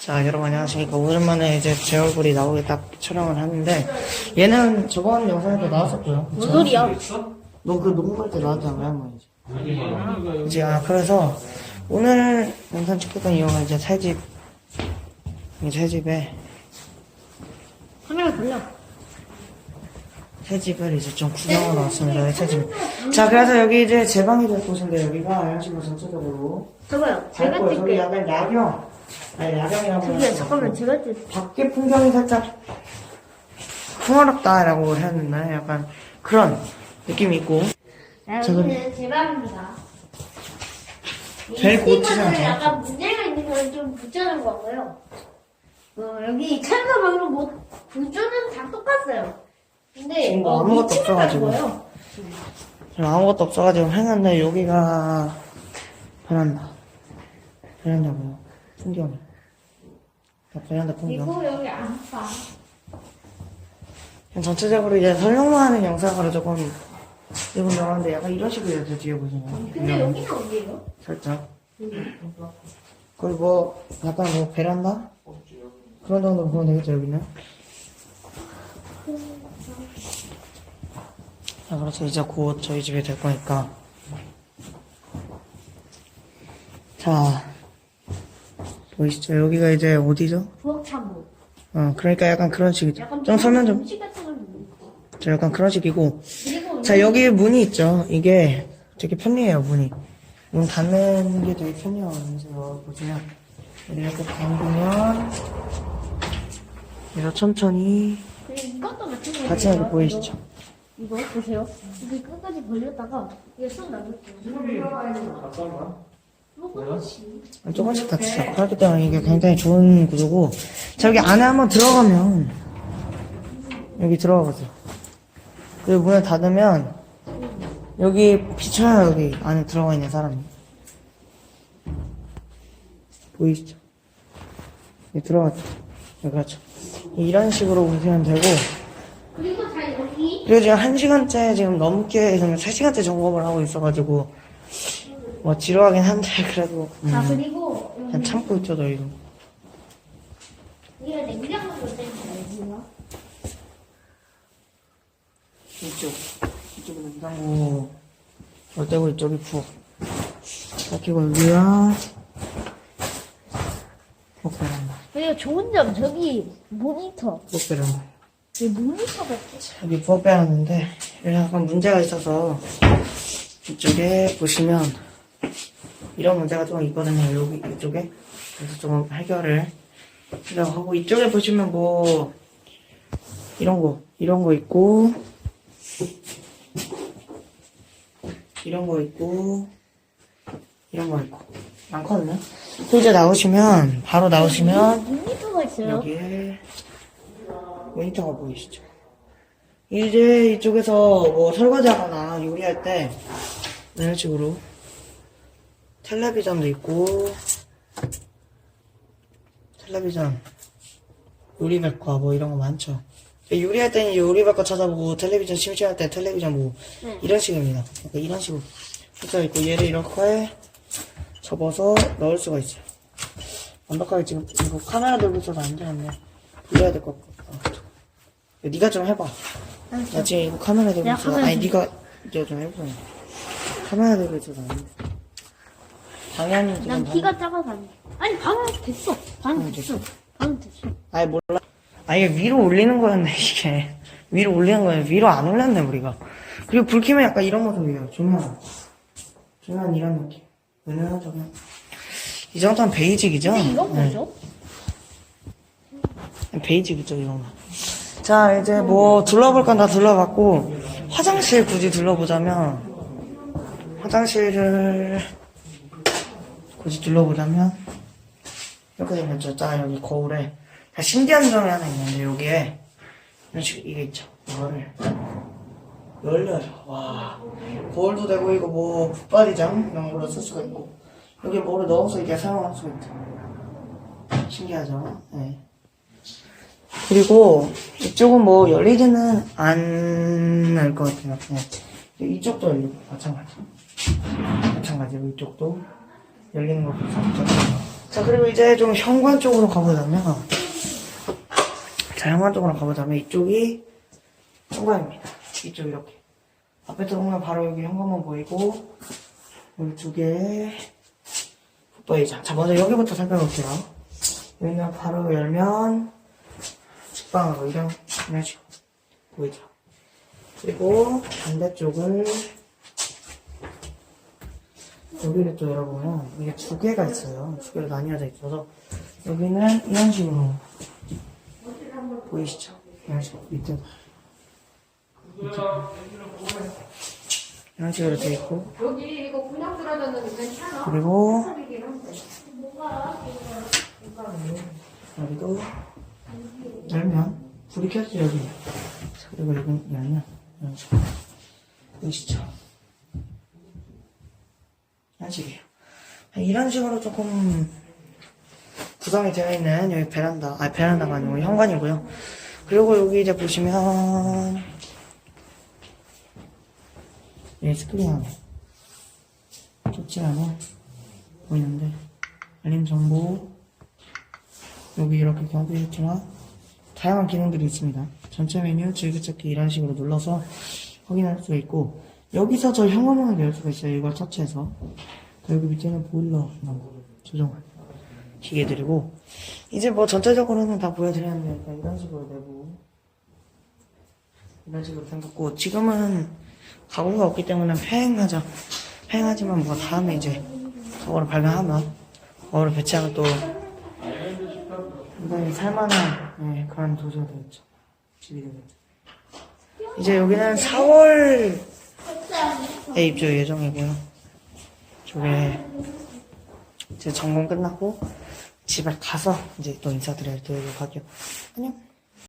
자, 여러분 안녕하십니까. 오랜만에 이제 제 얼굴이 나오게 딱 촬영을 하는데, 얘는 저번 영상에도 나왔었고요. 뭔 소리야? 너그 녹음할 때 나왔잖아, 할머니. 이제, 아, 그래서, 오늘 영상 찍혔던 이유가 이제 새 집, 이 새 집에, 카메라 돌려. 새 집을 이제 좀 구경하러 왔습니다, 새 집. 자, 그래서 여기 이제 제 방이 될 곳인데, 여기가 이런 식으로 전체적으로. 저거요. 제가. 저기 찍게요. 약간 야경. 아니, 야경이라고. 해야 잠깐만, 되나? 제가 찍. 밖에 풍경이 살짝 풍어롭다라고 했는데 약간 그런 느낌이 있고 아, 저거- 여기는 제 방입니다. 제일 이 고치잖아, 스티커는 제일 약간 문제가 있는 걸 좀 붙여놓은 거고요. 어, 여기 찬사방으로 뭐, 구조는 다 똑같아요. 근데, 지금 뭐 어, 아무것도 위치는 없어가지고. 다르고요. 지금 아무것도 없어가지고 했는데 여기가 베란다 베란다고요 풍경이. 자, 베란다 풍경. 그리고 여기 안방. 그냥 전체적으로 이제 설명만 하는 영상으로 조금 이분 나왔는데 약간 이런 식으로 해서 뒤에 보시면 근데 이런 여기는 어디예요? 살짝 그리고 뭐 약간 뭐 베란다? 그런 정도로 보면 되겠죠 여기는? 자 그래서 이제 곧 저희 집에 될 거니까. 자 보이시죠 여기가 이제 어디죠? 부엌참모. 어 그러니까 약간 그런 식이죠 약간 좀 설명 좀 음식 같은 걸 먹는 거. 자, 약간 그런 식이고 그리고 자 여기 문이 있죠 이게 되게 편리해요 문이 문 닫는 게 되게 편해요 그래서 보시면 이렇게 잠그면 그래서 천천히 이것도 마찬가지예요. 같이 하게 보이시죠 이거 보세요. 이게 끝까지 벌렸다가 이게 쏙 나갔죠. 조금씩. 조금씩 닫히죠. 그렇기 때문에 이게 굉장히 좋은 구조고 자 여기 안에 한번 들어가면 여기 들어가 보세요. 그리고 문을 닫으면 여기 비쳐요 여기 안에 들어가 있는 사람이. 보이시죠? 여기 들어갔죠. 네, 그렇죠. 이런 식으로 보시면 되고 그리고 지금 한 시간째 지금 넘게 지금 세 시간째 점검을 하고 있어가지고 뭐 지루하긴 한데 그래도. 음, 자 그리고 그냥 참고 있죠 저희도. 여기가 냉장고 볼 때는 여기가 이쪽. 이쪽은 냉장고. 열대고 이쪽이 부엌. 그리고 여기가 부엌 베란다. 그리고 좋은 점 저기 모니터. 부엌 베란다. 이 모니터가 여기 부엌 베란다인데 약간 문제가 있어서 이쪽에 보시면 이런 문제가 좀 있거든요 여기 이쪽에 그래서 좀 해결을 하려고 하고 이쪽에 보시면 뭐 이런 거 이런 거 있고 이런 거 있고 이런 거 있고 많거든요 또 이제 나오시면 바로 나오시면 모니터가 있어요. 여기에 모니터가 보이시죠? 이제 이쪽에서 뭐 설거지하거나 요리할 때 이런 식으로 텔레비전도 있고 텔레비전 요리백과 뭐 이런 거 많죠. 요리할 때는 요리백과 찾아보고 텔레비전 심심할 때 텔레비전 보고 네. 이런 식입니다. 그러니까 이런 식으로 써 있고 얘를 이렇게 접어서 넣을 수가 있어요. 완벽하게 지금 이거 카메라 들고 있어서 안 되겠네. 돌려야 될 것 같아. 야, 네가 좀 해봐. 나 지금 이거 카메라 들고 있어. 아니 네가 이제 좀 해보자. 카메라 들고 있어서 안 돼. 당연히 지금 난 방- 키가 작아서 안 돼. 아니 방은 됐어. 방은 됐어. 방은 됐어. 아니 몰라. 아 이게 위로 올리는 거였네 이게. 위로 올리는 거야. 위로 안 올렸네 우리가. 그리고 불 켜면 약간 이런 모습이에요. 조명. 조명 이런 느낌. 은은하죠 그냥. 이 정도면 베이직이죠? 근데 이건 네. 뭐죠? 베이직이죠 이런 거. 자 이제 뭐 둘러볼 건 다 둘러봤고 화장실 굳이 둘러보자면 화장실을 굳이 둘러보자면 이렇게 생겼죠. 자 여기 거울에 자, 신기한 점이 하나 있는데 여기에 이런 식 이게 있죠. 이거를 열려요. 와 거울도 되고 이거 뭐 붙박이장 이런 걸로 쓸 수가 있고 여기 뭐를 넣어서 이게 사용할 수가 있죠. 신기하죠. 네. 그리고 이쪽은 뭐 열리지는 않을 것 같아요. 이쪽도 열리고 마찬가지. 마찬가지로 이쪽도 열리는 거 보세요. 자, 그리고 이제 좀 현관 쪽으로 가보자면, 자, 현관 쪽으로 가보자면 이쪽이 현관입니다. 이쪽 이렇게. 앞에 들어오면 바로 여기 현관문 보이고, 여기 두 개, 붙박이장. 자, 먼저 여기부터 살펴볼게요. 여기는 바로 열면, 식빵하고 이런, 이런 식으로 보이죠. 그리고 반대쪽을, 여기를 또 열어보면 이게 두 개가 있어요. 두 개로 나뉘어져 있어서 여기는 이런 식으로 보이시죠? 이런 식으로 밑에 이런 식으로 돼 있고 여기 이거 그냥 들어졌는데 괜찮아? 그리고. 여기도 열면 불이 켜지죠 여기. 자, 그리고 여기 열면 이런 식으로 보이시죠? 이런 식이에요. 이런 식으로 조금 구성이 되어 있는 여기 베란다, 아 베란다가 아니고 현관이고요. 그리고 여기 이제 보시면 이 스크린 안에 좋지 않아 보이는데 알림 정보 여기 이렇게 경비있지만 다양한 기능들이 있습니다. 전체 메뉴 즐겨찾기 이런 식으로 눌러서 확인할 수 있고 여기서 저 현관문을 열 수가 있어요. 이걸 터치해서 여기 밑에는 보일러 조정할 기계들이고 이제 뭐 전체적으로는 다 보여드렸는데 일단 이런 식으로 내부 이런 식으로 생겼고 지금은 가구가 없기 때문에 폐행하죠. 폐행하지만 뭐 다음에 이제 가구를 발견하면 가구를 배치하면 또 굉장히 살만한 네, 그런 도시가 되겠죠. 집이 되겠죠. 이제 여기는 4월 에 입주 예정이고요. 저게 제 전공 끝나고 집에 가서 이제 또 인사드릴 때 하게요. 안녕.